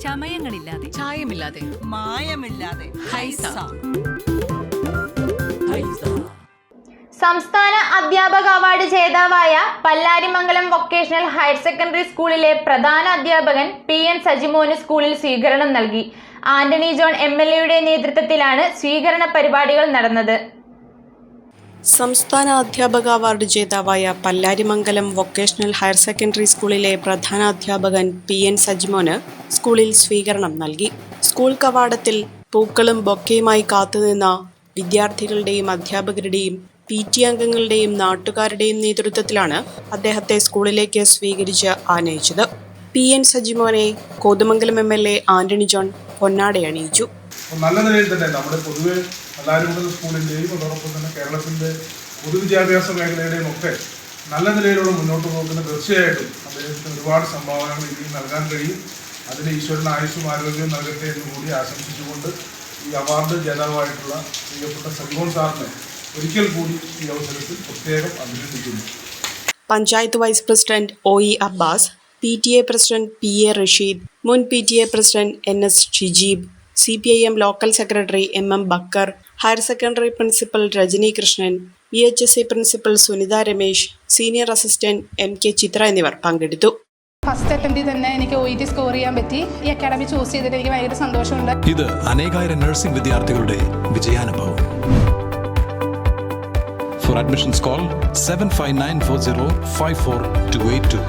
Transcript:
ചമയങ്ങളില്ലാതെ. ചായമില്ലാതെ. മായമില്ലാതെ. ഹൈസ. സംസ്ഥാന അധ്യാപക അവാർഡ് ജേതാവായ പല്ലാരിമംഗലം വൊക്കേഷണൽ ഹയർ സെക്കൻഡറി സ്കൂളിലെ പ്രധാന അധ്യാപകൻ പി എൻ സജിമോന് സ്കൂളിൽ സ്വീകരണം നൽകി. ആന്റണി ജോൺ എം എൽ എയുടെ നേതൃത്വത്തിലാണ് സ്വീകരണ പരിപാടികൾ നടന്നത്. സംസ്ഥാന അധ്യാപക അവാർഡ് ജേതാവായ പല്ലാരിമംഗലം വൊക്കേഷണൽ ഹയർ സെക്കൻഡറി സ്കൂളിലെ പ്രധാന അധ്യാപകൻ പി എൻ സജ്മോന് സ്കൂളിൽ സ്വീകരണം നൽകി. സ്കൂൾ കവാടത്തിൽ പൂക്കളും ബൊക്കയുമായി കാത്തുനിന്ന വിദ്യാർത്ഥികളുടെയും അധ്യാപകരുടെയും പി ടി അംഗങ്ങളുടെയും നാട്ടുകാരുടെയും നേതൃത്വത്തിലാണ് അദ്ദേഹത്തെ സ്കൂളിലേക്ക് സ്വീകരിച്ച് ആനയിച്ചത്. P N സജിമോനെ Kothamangalam M L A Antony John പൊന്നാടയണിയിച്ചു. അപ്പോൾ നല്ല നിലയിൽ തന്നെ നമ്മുടെ പൊതുവെ എല്ലാവരും സ്കൂളിന്റെയും അതോടൊപ്പം തന്നെ കേരളത്തിന്റെ പൊതുവിദ്യാഭ്യാസ മേഖലയുടെയും ഒക്കെ നല്ല നിലയിലൂടെ മുന്നോട്ട് പോകുന്ന തീർച്ചയായിട്ടും അദ്ദേഹത്തിന് ഒരുപാട് സംഭാവനകൾ ഇനിയും നൽകാൻ കഴിയും. അതിന് ഈശ്വരൻ ആയുസ്സും ആരോഗ്യവും നൽകട്ടെ എന്ന് കൂടി ആശംസിച്ചുകൊണ്ട് ഈ അവാർഡ് ജേതാവായിട്ടുള്ള പ്രിയപ്പെട്ട സൽമോൻ സാറിനെ ഒരിക്കൽ കൂടി ഈ അവസരത്തിൽ പ്രത്യേകം അഭിനന്ദിക്കുന്നു. Panchayat vice president O E Abbas P T A president P A Rasheed മുൻ P T A president N S Shijeeb C P I M local secretary M M Bakker higher secondary principal Rajani Krishnan V H S C principal Sunitha Ramesh senior assistant M K Chithra എന്നിവർ പങ്കെടുത്തു. First അറ്റംപ്റ്റിൽ തന്നെ എനിക്ക് O E T score ചെയ്യാൻ പറ്റി. ഈ academy choose ചെയ്തിട്ട് എനിക്ക് ഭയങ്കര സന്തോഷമുണ്ട്. ഇത് അനേകായിരം നഴ്സിംഗ് വിദ്യാർത്ഥികളുടെ വിജയാനുഭവം. For admissions call seven five nine four zero five four two eight two